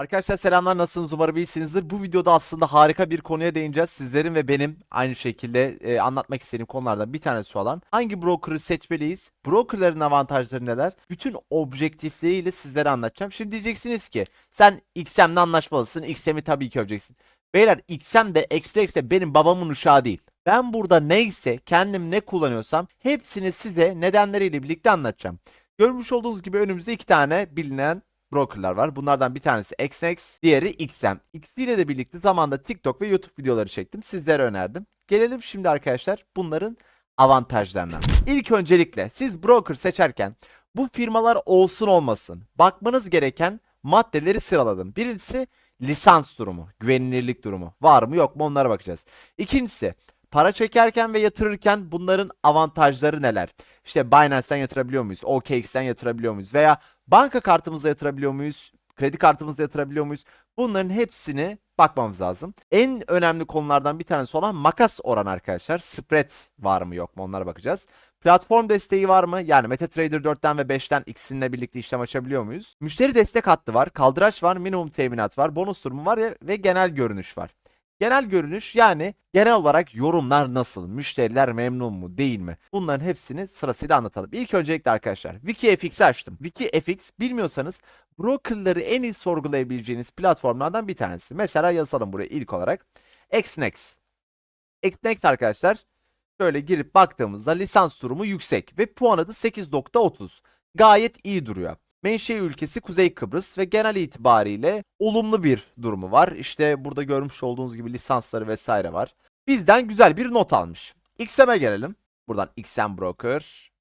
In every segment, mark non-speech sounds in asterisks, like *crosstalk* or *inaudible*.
Arkadaşlar selamlar nasılsınız umarım iyisinizdir. Bu videoda aslında harika bir konuya değineceğiz. Sizlerin ve benim aynı şekilde e, anlatmak istediğim konulardan bir tanesi olan hangi broker'ı seçmeliyiz? Broker'ların avantajları neler? Bütün objektifliğiyle sizlere anlatacağım. Şimdi diyeceksiniz ki sen XM'le anlaşmalısın. XM'i tabii ki öveceksin. Beyler XM de XLX de benim babamın uşağı değil. Ben burada neyse kendim ne kullanıyorsam hepsini size nedenleriyle birlikte anlatacağım. Görmüş olduğunuz gibi önümüzde iki tane bilinen brokerlar var. Bunlardan bir tanesi XNX, diğeri XM. XP ile de birlikte zamanda TikTok ve YouTube videoları çektim. Sizlere önerdim. Gelelim şimdi arkadaşlar bunların avantajlarına. İlk öncelikle siz broker seçerken bu firmalar olsun olmasın bakmanız gereken maddeleri sıraladım. Birincisi lisans durumu, güvenilirlik durumu. Var mı yok mu onlara bakacağız. İkincisi para çekerken ve yatırırken bunların avantajları neler? İşte Binance'ten yatırabiliyor muyuz? OKX'ten yatırabiliyor muyuz? Veya banka kartımızla yatırabiliyor muyuz? Kredi kartımızla yatırabiliyor muyuz? Bunların hepsini bakmamız lazım. En önemli konulardan bir tanesi olan makas oranı arkadaşlar. Spread var mı yok mu onlara bakacağız. Platform desteği var mı? Yani MetaTrader 4'ten ve 5'ten ikisininle birlikte işlem açabiliyor muyuz? Müşteri destek hattı var, kaldıraç var, minimum teminat var, bonus durumu var ve genel görünüş var. Genel görünüş yani genel olarak yorumlar nasıl? Müşteriler memnun mu değil mi? Bunların hepsini sırasıyla anlatalım. İlk öncelikle arkadaşlar WikiFX'i açtım. WikiFX bilmiyorsanız brokerları en iyi sorgulayabileceğiniz platformlardan bir tanesi. Mesela yazalım buraya ilk olarak. XNEX. XNEX arkadaşlar şöyle girip baktığımızda lisans durumu yüksek ve puan adı 8.30. Gayet iyi duruyor. Menşe ülkesi Kuzey Kıbrıs ve genel itibariyle olumlu bir durumu var. İşte burada görmüş olduğunuz gibi lisansları vesaire var. Bizden güzel bir not almış. XM'e gelelim. Buradan XM Broker.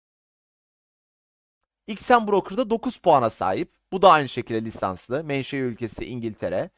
XM Broker'da 9 puana sahip. Bu da aynı şekilde lisanslı. Menşe ülkesi İngiltere.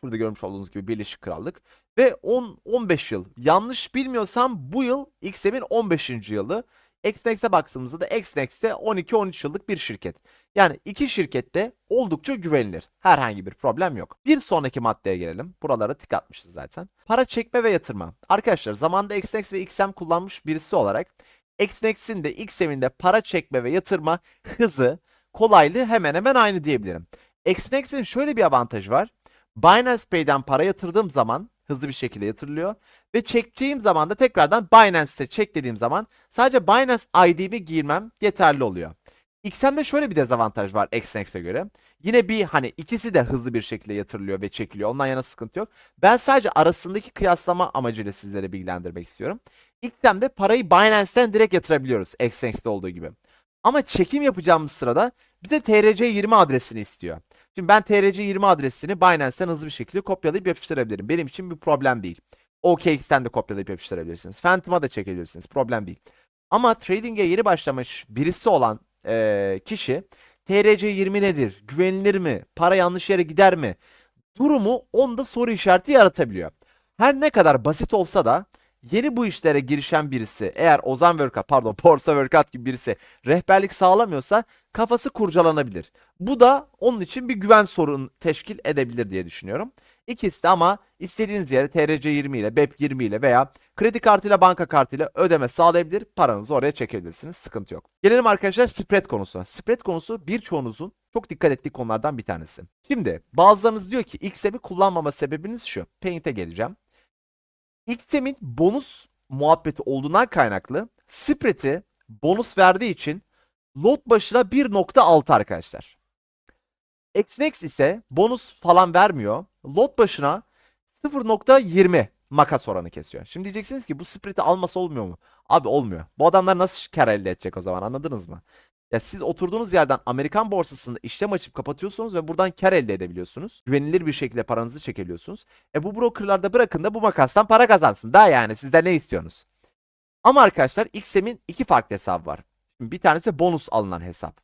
Şurada görmüş olduğunuz gibi Birleşik Krallık. Ve 10 15 yıl. Yanlış bilmiyorsam bu yıl XM'in 15. yılı. XNEX'e baktığımızda da XNEX'te 12-13 yıllık bir şirket. Yani iki şirket de oldukça güvenilir. Herhangi bir problem yok. Bir sonraki maddeye gelelim. Buralara tık atmışız zaten. Para çekme ve yatırma. Arkadaşlar zamanda XNEX ve XM kullanmış birisi olarak XNEX'in de XM'in de para çekme ve yatırma hızı, kolaylığı hemen hemen aynı diyebilirim. XNEX'in şöyle bir avantajı var. Binance Pay'den para yatırdığım zaman hızlı bir şekilde yatırılıyor. Ve çekeceğim zaman da tekrardan Binance'e çek dediğim zaman sadece Binance ID'mi girmem yeterli oluyor. XM'de şöyle bir dezavantaj var XNX'e göre. Yine bir hani ikisi de hızlı bir şekilde yatırılıyor ve çekiliyor. Ondan yana sıkıntı yok. Ben sadece arasındaki kıyaslama amacıyla sizlere bilgilendirmek istiyorum. XM'de parayı Binance'ten direkt yatırabiliyoruz XNX'de olduğu gibi. Ama çekim yapacağımız sırada bize TRC20 adresini istiyor. Şimdi ben TRC20 adresini Binance'ten hızlı bir şekilde kopyalayıp yapıştırabilirim. Benim için bir problem değil. OKX'ten de kopyalayıp yapıştırabilirsiniz. Phantom'a da çekebilirsiniz. Problem değil. Ama trading'e yeni başlamış birisi olan eee, kişi TRC20 nedir? Güvenilir mi? Para yanlış yere gider mi? Durumu onda soru işareti yaratabiliyor. Her ne kadar basit olsa da yeni bu işlere girişen birisi eğer Ozan Workout pardon *laughs* Borsa Workout gibi birisi rehberlik sağlamıyorsa kafası kurcalanabilir. Bu da onun için bir güven sorun teşkil edebilir diye düşünüyorum. İkisi de ama istediğiniz yere TRC20 ile BEP20 ile veya kredi kartıyla banka kartıyla ödeme sağlayabilir. Paranızı oraya çekebilirsiniz. Sıkıntı yok. Gelelim arkadaşlar spread konusuna. Spread konusu birçoğunuzun çok dikkat ettiği konulardan bir tanesi. Şimdi bazılarınız diyor ki XM'i kullanmama sebebiniz şu. Paint'e geleceğim. XM'in bonus muhabbeti olduğundan kaynaklı spread'i bonus verdiği için lot başına 1.6 arkadaşlar. XNEX ise bonus falan vermiyor. Lot başına 0.20 makas oranı kesiyor. Şimdi diyeceksiniz ki bu spread'i alması olmuyor mu? Abi olmuyor. Bu adamlar nasıl kar elde edecek o zaman anladınız mı? Ya siz oturduğunuz yerden Amerikan borsasında işlem açıp kapatıyorsunuz ve buradan kar elde edebiliyorsunuz. Güvenilir bir şekilde paranızı çekebiliyorsunuz. E bu brokerlarda bırakın da bu makastan para kazansın. Daha yani sizden ne istiyorsunuz? Ama arkadaşlar XM'in iki farklı hesabı var. Bir tanesi bonus alınan hesap.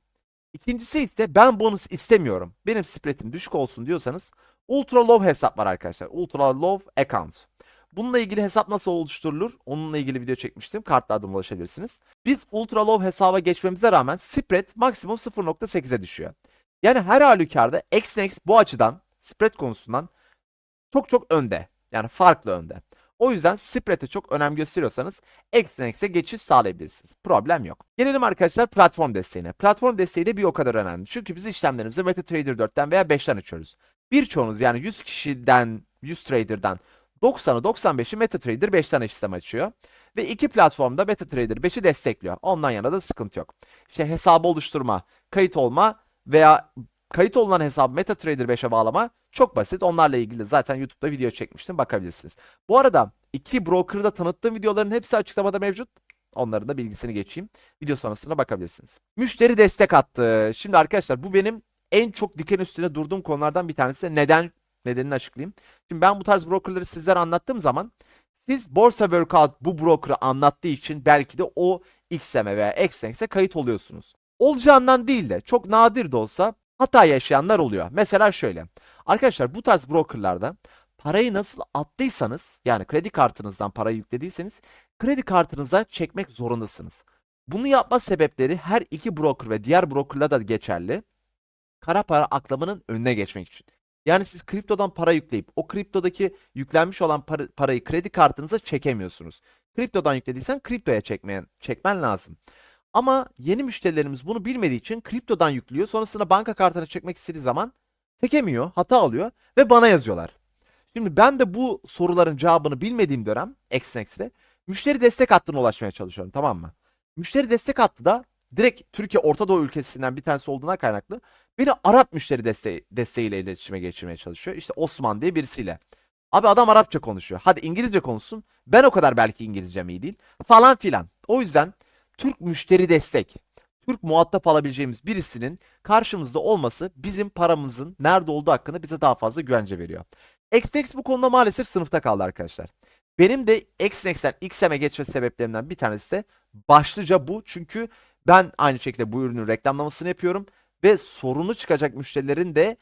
İkincisi ise ben bonus istemiyorum. Benim spreadim düşük olsun diyorsanız Ultra Low hesap var arkadaşlar. Ultra Low Account. Bununla ilgili hesap nasıl oluşturulur? Onunla ilgili video çekmiştim. Kartlardan ulaşabilirsiniz. Biz Ultra Low hesaba geçmemize rağmen spread maksimum 0.8'e düşüyor. Yani her halükarda XNEX bu açıdan spread konusundan çok çok önde. Yani farklı önde. O yüzden spread'e çok önem gösteriyorsanız XNX'e geçiş sağlayabilirsiniz. Problem yok. Gelelim arkadaşlar platform desteğine. Platform desteği de bir o kadar önemli. Çünkü biz işlemlerimizi MetaTrader 4'ten veya 5'ten açıyoruz. Birçoğunuz yani 100 kişiden 100 trader'dan 90'ı 95'i MetaTrader 5'ten işlem açıyor. Ve iki platformda MetaTrader 5'i destekliyor. Ondan yana da sıkıntı yok. İşte hesabı oluşturma, kayıt olma veya kayıt olunan hesabı MetaTrader 5'e bağlama çok basit. Onlarla ilgili zaten YouTube'da video çekmiştim bakabilirsiniz. Bu arada iki broker'da tanıttığım videoların hepsi açıklamada mevcut. Onların da bilgisini geçeyim. Video sonrasında bakabilirsiniz. Müşteri destek attı. Şimdi arkadaşlar bu benim en çok diken üstüne durduğum konulardan bir tanesi. Neden? Nedenini açıklayayım. Şimdi ben bu tarz brokerları sizlere anlattığım zaman siz Borsa Workout bu broker'ı anlattığı için belki de o XM veya XNX'e kayıt oluyorsunuz. Olacağından değil de çok nadir de olsa hata yaşayanlar oluyor. Mesela şöyle. Arkadaşlar bu tarz brokerlarda parayı nasıl attıysanız yani kredi kartınızdan parayı yüklediyseniz kredi kartınıza çekmek zorundasınız. Bunu yapma sebepleri her iki broker ve diğer brokerla da geçerli. Kara para aklamanın önüne geçmek için. Yani siz kriptodan para yükleyip o kriptodaki yüklenmiş olan para- parayı kredi kartınıza çekemiyorsunuz. Kriptodan yüklediysen kriptoya çekmeyen, çekmen lazım. Ama yeni müşterilerimiz bunu bilmediği için kriptodan yüklüyor. Sonrasında banka kartına çekmek istediği zaman çekemiyor, hata alıyor ve bana yazıyorlar. Şimdi ben de bu soruların cevabını bilmediğim dönem XNX'te müşteri destek hattına ulaşmaya çalışıyorum tamam mı? Müşteri destek hattı da direkt Türkiye Orta Doğu ülkesinden bir tanesi olduğuna kaynaklı beni Arap müşteri desteği, desteğiyle iletişime geçirmeye çalışıyor. İşte Osman diye birisiyle. Abi adam Arapça konuşuyor. Hadi İngilizce konuşsun. Ben o kadar belki İngilizcem iyi değil. Falan filan. O yüzden Türk müşteri destek, Türk muhatap alabileceğimiz birisinin karşımızda olması bizim paramızın nerede olduğu hakkında bize daha fazla güvence veriyor. XNX bu konuda maalesef sınıfta kaldı arkadaşlar. Benim de XNX'ten XM'e geçme sebeplerimden bir tanesi de başlıca bu. Çünkü ben aynı şekilde bu ürünün reklamlamasını yapıyorum ve sorunu çıkacak müşterilerin de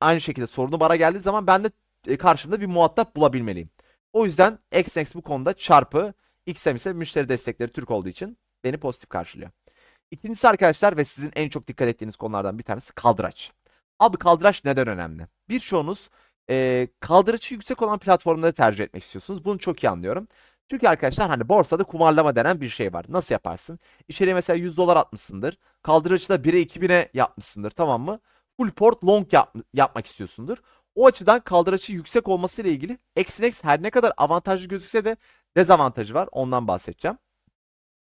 aynı şekilde sorunu bana geldiği zaman ben de e, karşımda bir muhatap bulabilmeliyim. O yüzden XNX bu konuda çarpı XM ise müşteri destekleri Türk olduğu için beni pozitif karşılıyor. İkincisi arkadaşlar ve sizin en çok dikkat ettiğiniz konulardan bir tanesi kaldıraç. Abi kaldıraç neden önemli? Birçoğunuz e, kaldıraçı yüksek olan platformları tercih etmek istiyorsunuz. Bunu çok iyi anlıyorum. Çünkü arkadaşlar hani borsada kumarlama denen bir şey var. Nasıl yaparsın? İçeriye mesela 100 dolar atmışsındır. Kaldırıcı da 1'e 2000'e yapmışsındır tamam mı? Full port long yap- yapmak istiyorsundur. O açıdan kaldıraçı yüksek olması ile ilgili XNX her ne kadar avantajlı gözükse de dezavantajı var. Ondan bahsedeceğim.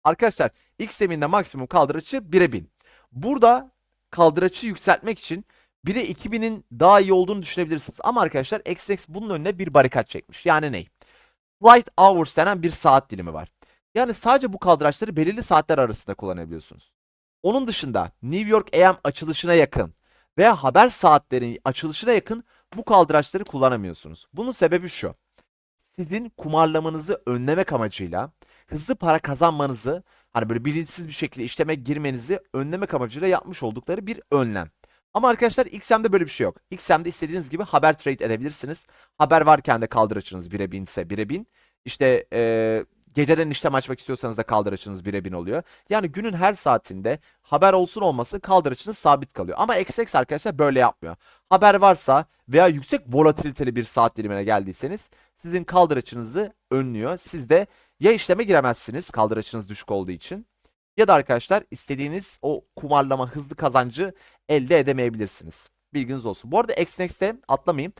Arkadaşlar ilk zeminde maksimum kaldıraçı 1'e 1000. Burada kaldıraçı yükseltmek için 1'e 2000'in daha iyi olduğunu düşünebilirsiniz. Ama arkadaşlar XNX bunun önüne bir barikat çekmiş. Yani ne? Flight hours denen bir saat dilimi var. Yani sadece bu kaldıraçları belirli saatler arasında kullanabiliyorsunuz. Onun dışında New York AM açılışına yakın veya haber saatlerinin açılışına yakın bu kaldıraçları kullanamıyorsunuz. Bunun sebebi şu. Sizin kumarlamanızı önlemek amacıyla hızlı para kazanmanızı hani böyle bilinçsiz bir şekilde işleme girmenizi önlemek amacıyla yapmış oldukları bir önlem. Ama arkadaşlar XM'de böyle bir şey yok. XM'de istediğiniz gibi haber trade edebilirsiniz. Haber varken de kaldıraçınız 1'e 1000 ise 1'e 1000. İşte eee, geceden işlem açmak istiyorsanız da kaldıraçınız 1'e 1000 oluyor. Yani günün her saatinde haber olsun olmasın kaldıraçınız sabit kalıyor. Ama XX arkadaşlar böyle yapmıyor. Haber varsa veya yüksek volatiliteli bir saat dilimine geldiyseniz sizin kaldıraçınızı önlüyor. Siz de ya işleme giremezsiniz kaldıraçınız düşük olduğu için ya da arkadaşlar istediğiniz o kumarlama hızlı kazancı elde edemeyebilirsiniz. Bilginiz olsun. Bu arada XNX'te atlamayayım.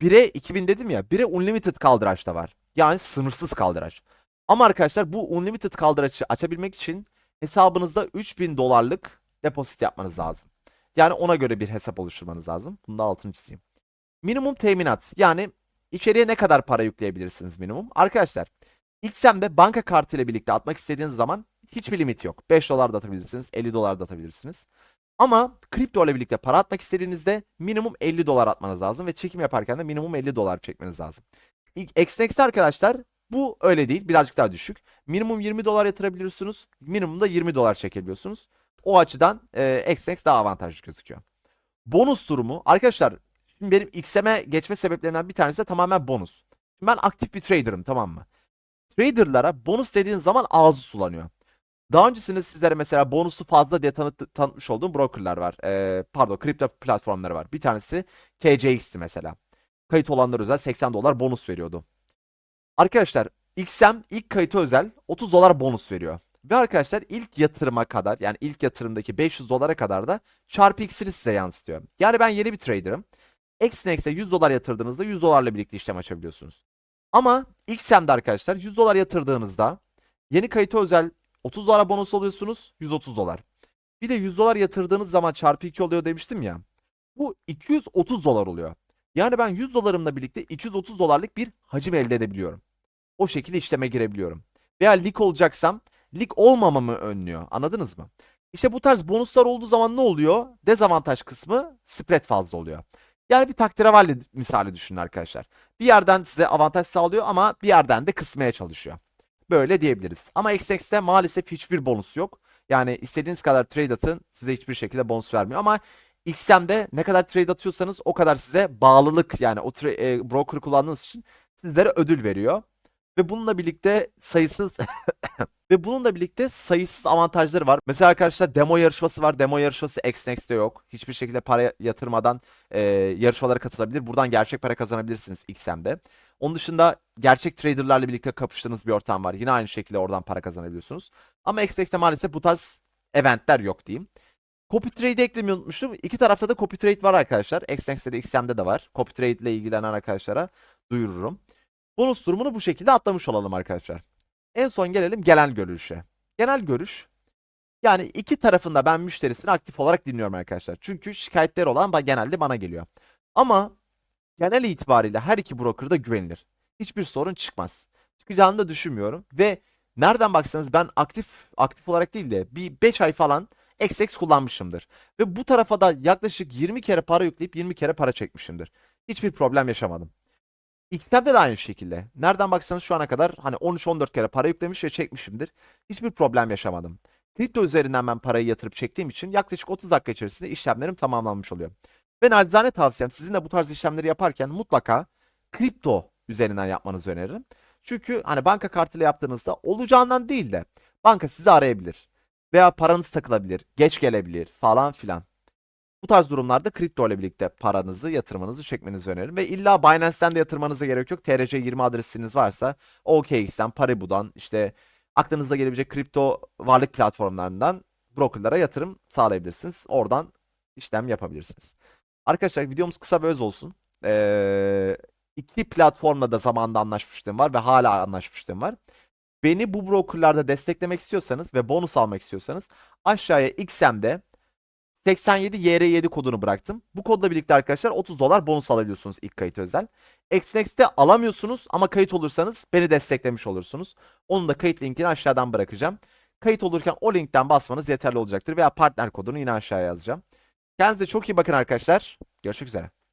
1'e 2000 dedim ya 1'e unlimited kaldıraç da var. Yani sınırsız kaldıraç. Ama arkadaşlar bu unlimited kaldıraçı açabilmek için hesabınızda 3000 dolarlık depozit yapmanız lazım. Yani ona göre bir hesap oluşturmanız lazım. Bunu da altını çizeyim. Minimum teminat yani içeriye ne kadar para yükleyebilirsiniz minimum? Arkadaşlar XM'de banka kartı ile birlikte atmak istediğiniz zaman hiçbir limit yok. 5 dolar da atabilirsiniz, 50 dolar da atabilirsiniz. Ama kripto ile birlikte para atmak istediğinizde minimum 50 dolar atmanız lazım ve çekim yaparken de minimum 50 dolar çekmeniz lazım. XNX'te arkadaşlar bu öyle değil. Birazcık daha düşük. Minimum 20 dolar yatırabiliyorsunuz. Minimum da 20 dolar çekebiliyorsunuz. O açıdan e, XNX daha avantajlı gözüküyor. Bonus durumu. Arkadaşlar şimdi benim XM'e geçme sebeplerinden bir tanesi de tamamen bonus. Ben aktif bir trader'ım tamam mı? Trader'lara bonus dediğin zaman ağzı sulanıyor. Daha öncesinde sizlere mesela bonusu fazla diye tanıt tanıtmış olduğum brokerlar var. Ee, pardon kripto platformları var. Bir tanesi KCX'ti mesela. Kayıt olanlar özel 80 dolar bonus veriyordu. Arkadaşlar XM ilk kayıta özel 30 dolar bonus veriyor. Ve arkadaşlar ilk yatırıma kadar yani ilk yatırımdaki 500 dolara kadar da çarpı X'ini size yansıtıyor. Yani ben yeni bir trader'ım. Xnex'e 100 dolar yatırdığınızda 100 dolarla birlikte işlem açabiliyorsunuz. Ama XM'de arkadaşlar 100 dolar yatırdığınızda yeni kayıta özel 30 dolar bonus alıyorsunuz 130 dolar. Bir de 100 dolar yatırdığınız zaman çarpı 2 oluyor demiştim ya. Bu 230 dolar oluyor. Yani ben 100 dolarımla birlikte 230 dolarlık bir hacim elde edebiliyorum. O şekilde işleme girebiliyorum. Veya lig olacaksam lig olmamamı önlüyor. Anladınız mı? İşte bu tarz bonuslar olduğu zaman ne oluyor? Dezavantaj kısmı spread fazla oluyor. Yani bir taktirevalli misali düşünün arkadaşlar. Bir yerden size avantaj sağlıyor ama bir yerden de kısmaya çalışıyor. Böyle diyebiliriz. Ama XX'te maalesef hiçbir bonus yok. Yani istediğiniz kadar trade atın size hiçbir şekilde bonus vermiyor. Ama XM'de ne kadar trade atıyorsanız o kadar size bağlılık yani o e, broker kullandığınız için sizlere ödül veriyor. Ve bununla birlikte sayısız *coughs* ve bununla birlikte sayısız avantajları var. Mesela arkadaşlar demo yarışması var. Demo yarışması XNext'te yok. Hiçbir şekilde para yatırmadan e, yarışmalara katılabilir. Buradan gerçek para kazanabilirsiniz XM'de. Onun dışında gerçek traderlarla birlikte kapıştığınız bir ortam var. Yine aynı şekilde oradan para kazanabiliyorsunuz. Ama XNext'te maalesef bu tarz eventler yok diyeyim. Copy trade'i eklemeyi unutmuştum. İki tarafta da copy trade var arkadaşlar. XNext'te de XM'de de var. Copy trade ile ilgilenen arkadaşlara duyururum. Bonus durumunu bu şekilde atlamış olalım arkadaşlar. En son gelelim genel görüşe. Genel görüş yani iki tarafında ben müşterisini aktif olarak dinliyorum arkadaşlar. Çünkü şikayetleri olan genelde bana geliyor. Ama genel itibariyle her iki broker da güvenilir. Hiçbir sorun çıkmaz. Çıkacağını da düşünmüyorum ve nereden baksanız ben aktif aktif olarak değil de bir 5 ay falan XX kullanmışımdır. Ve bu tarafa da yaklaşık 20 kere para yükleyip 20 kere para çekmişimdir. Hiçbir problem yaşamadım. XM'de de aynı şekilde. Nereden baksanız şu ana kadar hani 13-14 kere para yüklemiş ve çekmişimdir. Hiçbir problem yaşamadım. Kripto üzerinden ben parayı yatırıp çektiğim için yaklaşık 30 dakika içerisinde işlemlerim tamamlanmış oluyor. Ve nacizane tavsiyem sizin de bu tarz işlemleri yaparken mutlaka kripto üzerinden yapmanızı öneririm. Çünkü hani banka kartıyla yaptığınızda olacağından değil de banka sizi arayabilir. Veya paranız takılabilir, geç gelebilir falan filan. Bu tarz durumlarda kripto ile birlikte paranızı, yatırmanızı çekmenizi öneririm. Ve illa Binance'ten de yatırmanıza gerek yok. TRC20 adresiniz varsa OKX'ten, Paribu'dan işte aklınıza gelebilecek kripto varlık platformlarından brokerlara yatırım sağlayabilirsiniz. Oradan işlem yapabilirsiniz. Arkadaşlar videomuz kısa ve öz olsun. Ee, iki platformla da zamanında anlaşmışlığım var ve hala anlaşmışlığım var. Beni bu brokerlarda desteklemek istiyorsanız ve bonus almak istiyorsanız aşağıya XM'de 87 YR7 kodunu bıraktım. Bu kodla birlikte arkadaşlar 30 dolar bonus alabiliyorsunuz ilk kayıt özel. XNext'te alamıyorsunuz ama kayıt olursanız beni desteklemiş olursunuz. Onun da kayıt linkini aşağıdan bırakacağım. Kayıt olurken o linkten basmanız yeterli olacaktır veya partner kodunu yine aşağıya yazacağım. Kendinize çok iyi bakın arkadaşlar. Görüşmek üzere.